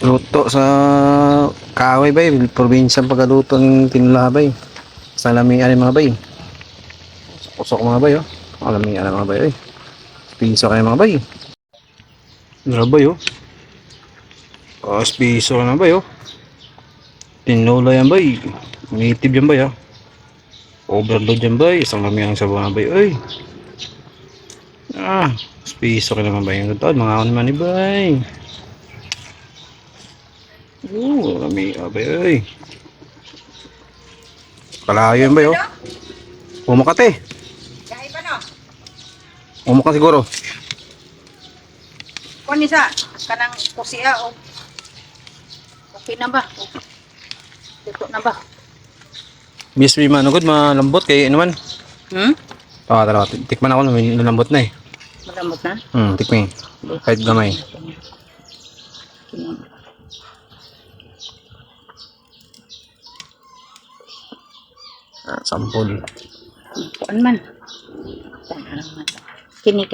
Luto sa kahoy bay, probinsya pagkaluto ng tinula bay. Sa lamian mga bay. Usok mga bay oh. Alamian mga bay oy. Piso kayo mga bay. Grabe oh. Kas piso na bay oh. Tinula yan bay. Native yan bay ah. Overload yan bay. Isang lamian sa mga bay oy. Ah, piso ka naman bay. Ang mga ako naman ni bay. Oo, lami abay ay. Kalayo yun ba yo? Umukat eh. Kaya iba no? Umukat siguro. Kung isa, kanang kusiya o okay na ba? Dito na ba? Miss me man, good malambot kay ano man. Hmm? Ah, tara, tikman ako may nalambot na eh. Malambot na? Hmm, tikman. Kahit gamay. Ah, sampol. Kuan man. Kuan man. Kini